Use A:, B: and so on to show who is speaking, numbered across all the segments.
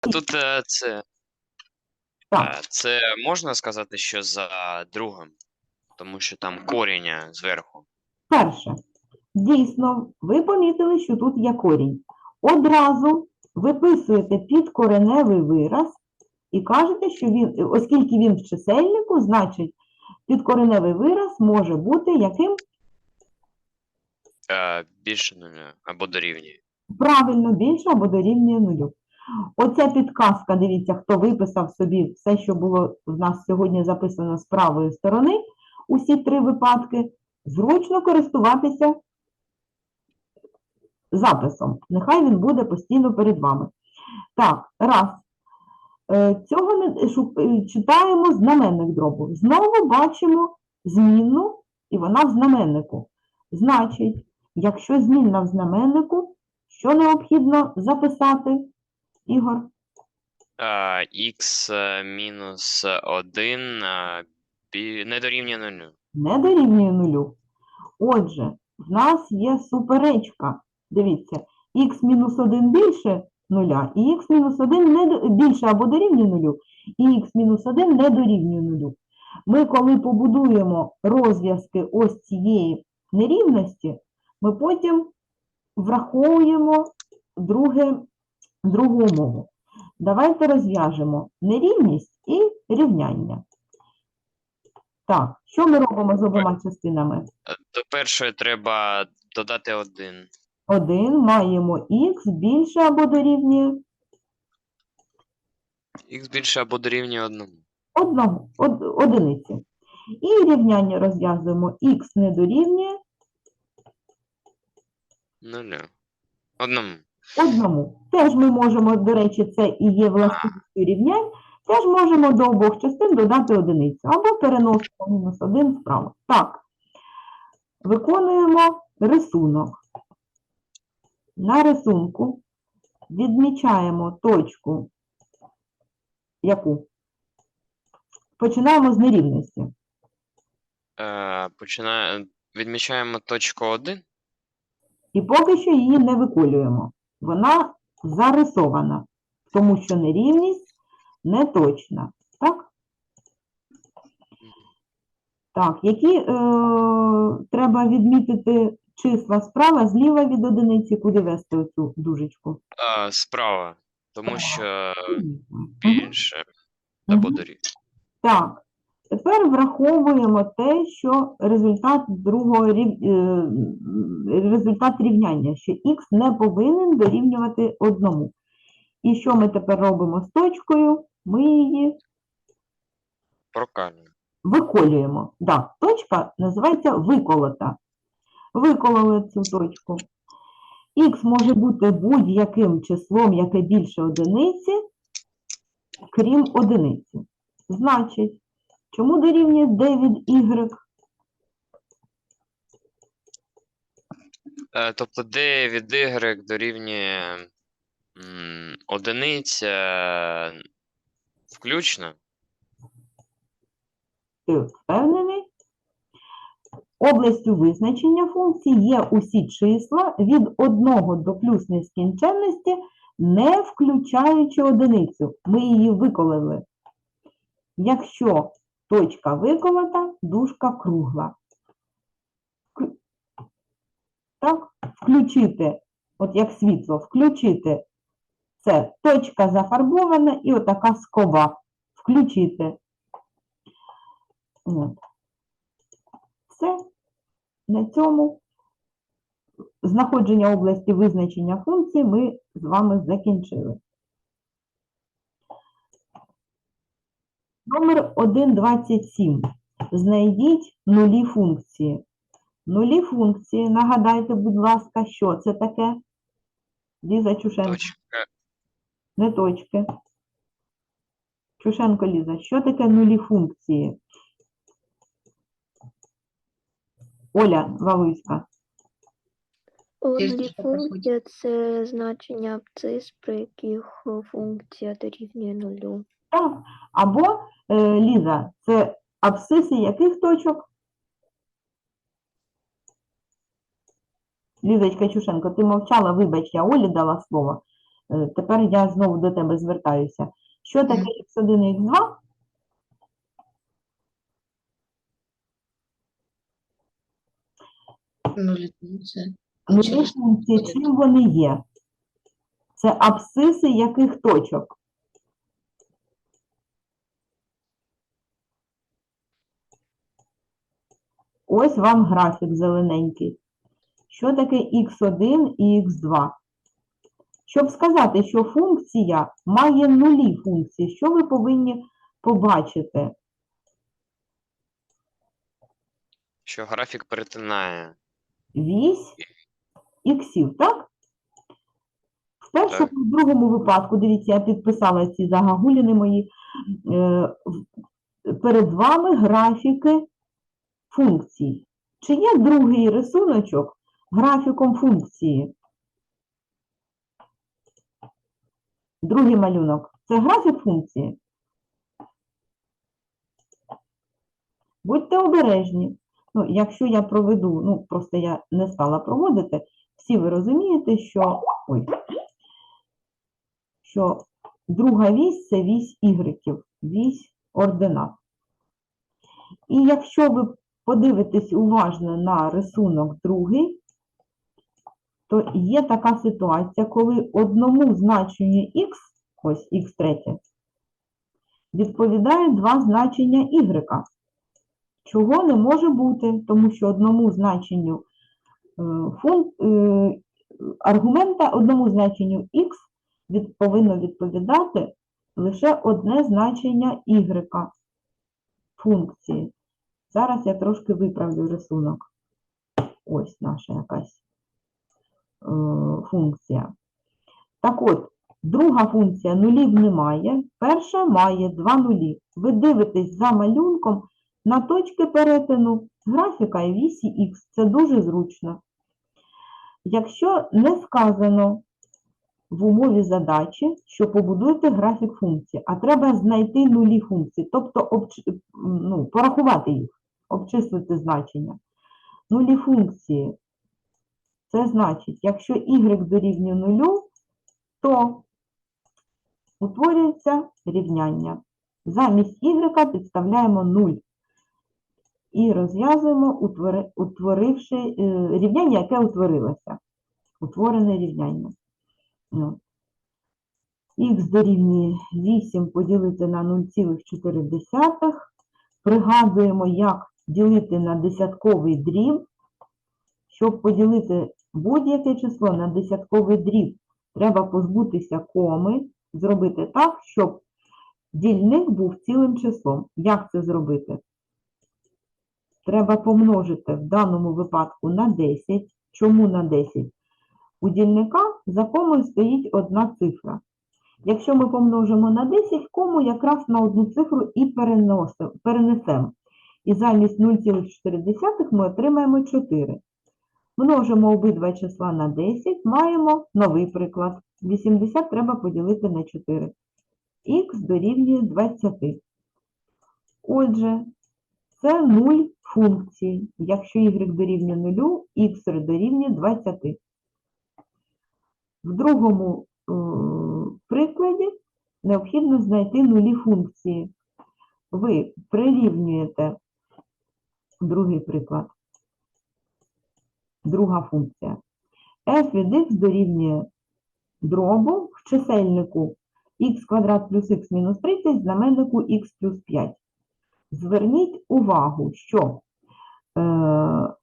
A: Тут е, це,
B: Так.
A: е, це можна сказати, що за другим, тому що там корінь е, зверху.
B: Перше, дійсно, ви помітили, що тут є корінь. Одразу виписуєте підкореневий вираз і кажете, що він, оскільки він в чисельнику, значить підкореневий вираз може бути яким
A: Е, більше нуля або дорівнює.
B: правильно більше або дорівнює нулю. Оця підказка, дивіться, хто виписав собі все, що було в нас сьогодні записано з правої сторони, усі три випадки, зручно користуватися записом. Нехай він буде постійно перед вами. Так, раз. Е, Цього не е, читаємо знаменник дробу. Знову бачимо змінну, і вона в знаменнику. Значить, якщо змінна в знаменнику, що необхідно записати, Ігор?
A: Х мінус 1 не дорівнює нулю.
B: Не дорівнює нулю. Отже, в нас є суперечка. Дивіться, х мінус 1 більше нуля, і х мінус 1 не більше або дорівнює нулю, і х мінус 1 не дорівнює нулю. Ми, коли побудуємо розв'язки ось цієї нерівності, ми потім враховуємо друге, другу умову. Давайте розв'яжемо нерівність і рівняння. Так, що ми робимо з обома частинами?
A: До першої треба додати 1.
B: 1 маємо х більше або дорівнює
A: Х більше або дорівнює 1.
B: одного, од, одиниці. І рівняння розв'язуємо х не дорівнює
A: Нулю. Одному.
B: Одному. Теж ми можемо, до речі, це і є властивістю рівнянь, теж можемо до обох частин додати одиницю або переносимо мінус 1 вправо. Так, виконуємо рисунок. На рисунку відмічаємо точку, яку? Починаємо з нерівності.
A: Е, починає... Відмічаємо точку 1.
B: І поки що її не виколюємо. Вона зарисована, тому що нерівність не точна. Так? Так, які е, треба відмітити числа справа, зліва від одиниці, куди вести оцю дужечку?
A: Е, справа. Тому що більше або дорівнює.
B: Так, тепер враховуємо те, що результат другого е, результат рівняння, що х не повинен дорівнювати одному. І що ми тепер робимо з точкою? Ми її
A: Прокалюємо.
B: виколюємо. Так, точка називається виколота. Викололи цю точку. Х може бути будь-яким числом, яке більше одиниці, крім одиниці. Значить, чому дорівнює 9 y?
A: Е, тобто d від y дорівнює м, одиниця включно.
B: Ти впевнений? Областю визначення функції є усі числа від 1 до плюс нескінченності, не включаючи одиницю. Ми її виколили. Якщо точка виколота, дужка кругла. Так, включити, от як світло, включити. Це точка зафарбована і отака скоба. Включити. От. Все. На цьому знаходження області визначення функцій ми з вами закінчили. Номер 1.27. Знайдіть нулі функції. Нулі функції, нагадайте, будь ласка, що це таке? Ліза Чушенко,
A: Точка.
B: не точки. Чушенко Ліза, що таке нулі функції? Оля Валуська.
C: Нулі функція це значення абцис, при яких функція дорівнює нулю.
B: Так. Або, е, Ліза, це абсциси яких точок? Лізочка Чушенко, ти мовчала, вибач, я Олі дала слово. Е, Тепер я знову до тебе звертаюся. Що таке x1 і x2?
D: Нуль одиниці.
B: Нулі функції, чим вони є? Це абсциси яких точок? Ось вам графік зелененький. Що таке x1 і x2? Щоб сказати, що функція має нулі функції, що ви повинні побачити?
A: Що графік перетинає.
B: вісь іксів, так? В першому
A: Так.
B: і другому випадку, дивіться, я підписала ці загагуліни мої. е, Перед вами графіки функцій. Чи є другий рисуночок графіком функції? Другий малюнок. Це графік функції. Будьте обережні. Ну, якщо я проведу, ну просто я не стала проводити, всі ви розумієте, що, ой, що друга вісь це вісь ігреків, вісь ординат. І якщо ви подивитесь уважно на рисунок другий, то є така ситуація, коли одному значенню х, ось х третє, відповідає два значення y. Чого не може бути, тому що одному значенню е, фун, е, аргумента, одному значенню x від, повинно відповідати лише одне значення y функції. Зараз я трошки виправлю рисунок. Ось наша якась е, функція. Так от, друга функція нулів немає, перша має два нулі. Ви дивитесь за малюнком на точки перетину графіка і вісі х. Це дуже зручно. Якщо не сказано в умові задачі, що побудуйте графік функції, а треба знайти нулі функції, тобто ну, порахувати їх, обчислити значення. Нулі функції. Це значить, якщо y дорівнює нулю, то утворюється рівняння. Замість y підставляємо 0 і розв'язуємо, утворивши е, рівняння, яке утворилося. Утворене рівняння. Ну. Х дорівнює 8 поділити на 0,4. Пригадуємо, як ділити на десятковий дріб. Щоб поділити будь-яке число на десятковий дріб, треба позбутися коми, зробити так, щоб дільник був цілим числом. Як це зробити? Треба помножити в даному випадку на 10. Чому на 10? У дільника за комою стоїть одна цифра. Якщо ми помножимо на 10, кому якраз на одну цифру і перенесемо. І замість 0,4 ми отримаємо 4. Множимо обидва числа на 10, маємо новий приклад. 80 треба поділити на 4. Х дорівнює 20. Отже, це 0 функцій. Якщо y дорівнює 0, x дорівнює 20. В другому е, прикладі необхідно знайти нулі функції. Ви прирівнюєте другий приклад. Друга функція. f від x дорівнює дробу в чисельнику x квадрат плюс x мінус 30, в знаменнику x плюс 5. Зверніть увагу, що е,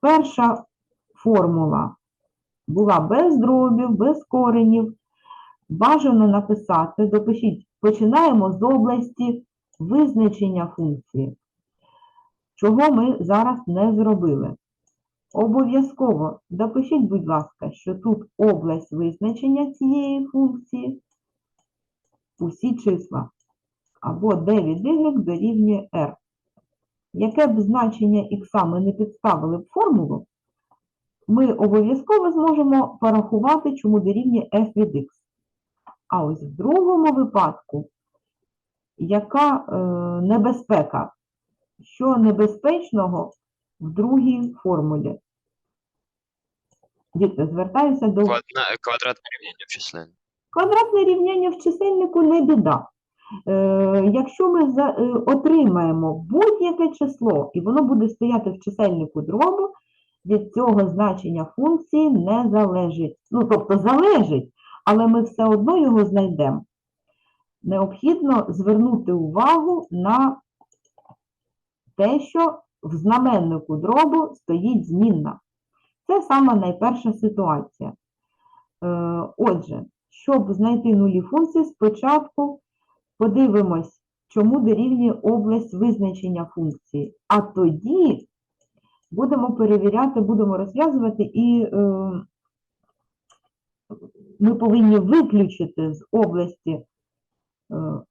B: перша формула була без дробів, без коренів. Бажано написати, допишіть, починаємо з області визначення функції, чого ми зараз не зробили. Обов'язково допишіть, будь ласка, що тут область визначення цієї функції, усі числа, або d від y дорівнює r. Яке б значення х ми не підставили в формулу, ми обов'язково зможемо порахувати, чому дорівнює f від x. А ось в другому випадку, яка е, небезпека? Що небезпечного в другій формулі? Діти, звертаюся до
A: Квадратне рівняння в численні.
B: Квадратне рівняння в чисельнику не біда. Е, якщо ми за, е, отримаємо будь-яке число, і воно буде стояти в чисельнику дробу, від цього значення функції не залежить. Ну, тобто залежить, але ми все одно його знайдемо. Необхідно звернути увагу на те, що в знаменнику дробу стоїть змінна. Це сама найперша ситуація. Е, Отже, щоб знайти нулі функції, спочатку подивимось, чому дорівнює область визначення функції. А тоді будемо перевіряти, будемо розв'язувати, і е, ми повинні виключити з області. е,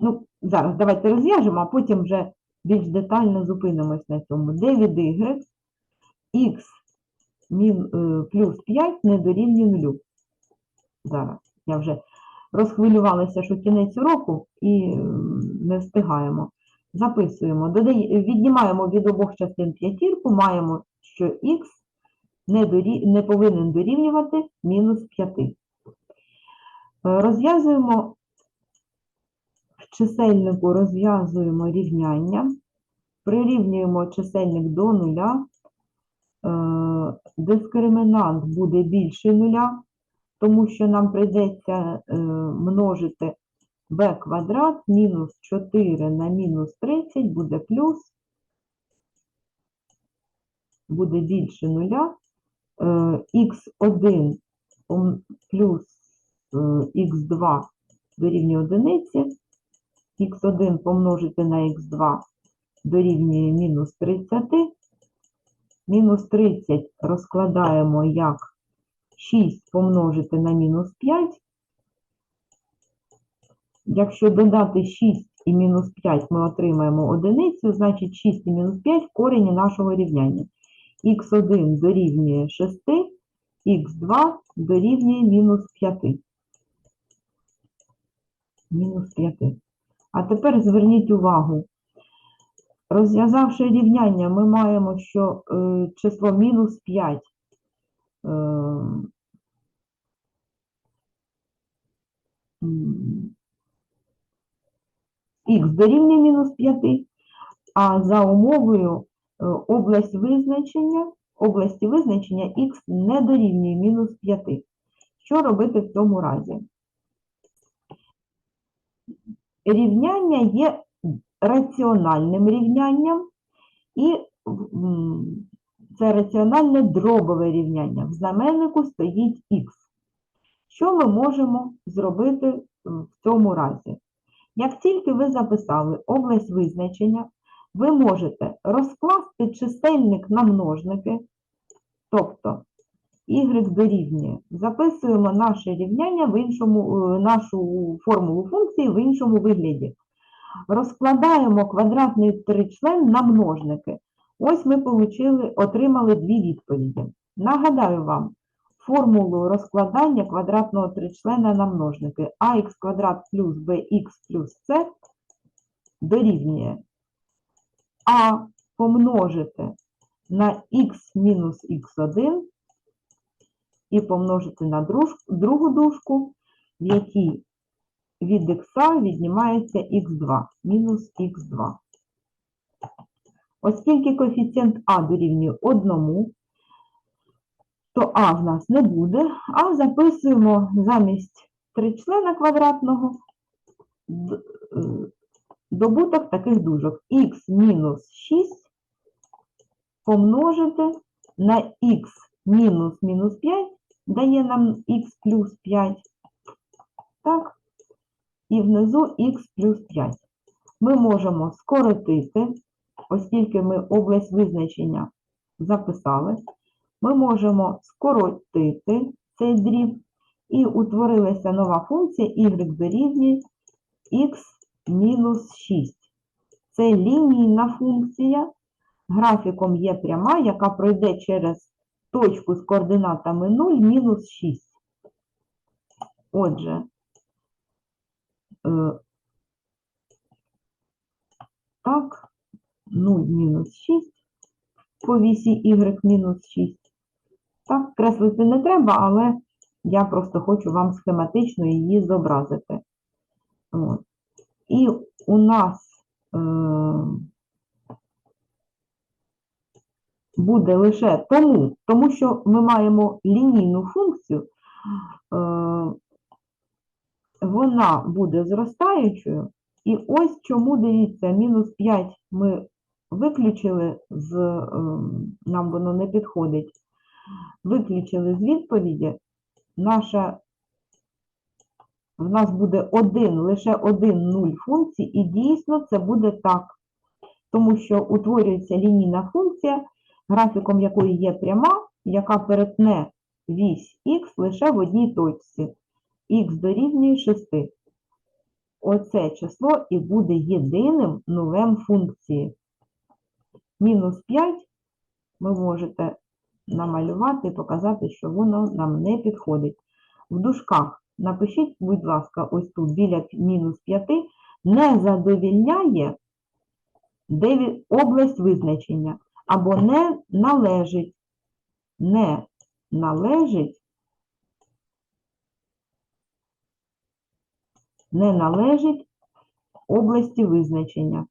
B: ну, зараз давайте розв'яжемо, а потім вже більш детально зупинимось на цьому. d від y, x е, плюс 5 не дорівнює нулю. Зараз я вже розхвилювалася, що кінець року і не встигаємо. Записуємо, додає, віднімаємо від обох частин п'ятірку, маємо, що х не, дорі, не повинен дорівнювати мінус 5. Е, Розв'язуємо чисельнику розв'язуємо рівняння, прирівнюємо чисельник до нуля, е, дискримінант буде більше нуля, тому що нам прийдеться е, множити b квадрат мінус 4 на мінус 30 буде плюс, буде більше нуля, е, х1 плюс е, х2 дорівнює одиниці, х1 помножити на х2 дорівнює мінус 30, мінус 30 розкладаємо як 6 помножити на мінус 5. Якщо додати 6 і мінус 5 ми отримаємо одиницю, значить 6 і мінус 5 – корені нашого рівняння. х1 дорівнює 6, х2 дорівнює мінус 5. Мінус 5. А тепер зверніть увагу. Розв'язавши рівняння, ми маємо, що е, число мінус 5 е, х дорівнює мінус 5, а за умовою е, область визначення, області визначення х не дорівнює мінус 5. Що робити в цьому разі? Рівняння є раціональним рівнянням, і це раціональне дробове рівняння. В знаменнику стоїть х. Що ми можемо зробити в цьому разі? Як тільки ви записали область визначення, ви можете розкласти чисельник на множники, тобто y дорівнює. Записуємо наше рівняння в іншому, е, нашу формулу функції в іншому вигляді. Розкладаємо квадратний тричлен на множники. Ось ми получили, отримали дві відповіді. Нагадаю вам формулу розкладання квадратного тричлена на множники. ax квадрат плюс bx плюс c дорівнює а помножити на х мінус х1 і помножити на другу дужку, в якій від х віднімається х2, мінус х2. Оскільки коефіцієнт а дорівнює 1, то а в нас не буде, а записуємо замість тричлена квадратного е, добуток таких дужок. х мінус 6 помножити на х мінус мінус 5 дає нам х плюс 5. Так, і внизу х плюс 5. Ми можемо скоротити, оскільки ми область визначення записали, ми можемо скоротити цей дріб, і утворилася нова функція y дорівнює х мінус 6. Це лінійна функція. Графіком є пряма, яка пройде через точку з координатами 0, мінус 6. Отже, е, так, 0 мінус 6 по вісі y мінус 6. Так, креслити не треба, але я просто хочу вам схематично її зобразити. От. І у нас е, буде лише тому, тому що ми маємо лінійну функцію, е, вона буде зростаючою. І ось чому, дивіться, мінус 5 ми виключили з, е, нам воно не підходить, виключили з відповіді, наша, в нас буде один, лише один нуль функцій, і дійсно це буде так, тому що утворюється лінійна функція, графіком якої є пряма, яка перетне вісь х лише в одній точці. х дорівнює 6. Оце число і буде єдиним нулем функції. Мінус 5 ви можете намалювати і показати, що воно нам не підходить. В дужках напишіть, будь ласка, ось тут біля мінус 5 не задовільняє область визначення або не належить, не належить, не належить області визначення.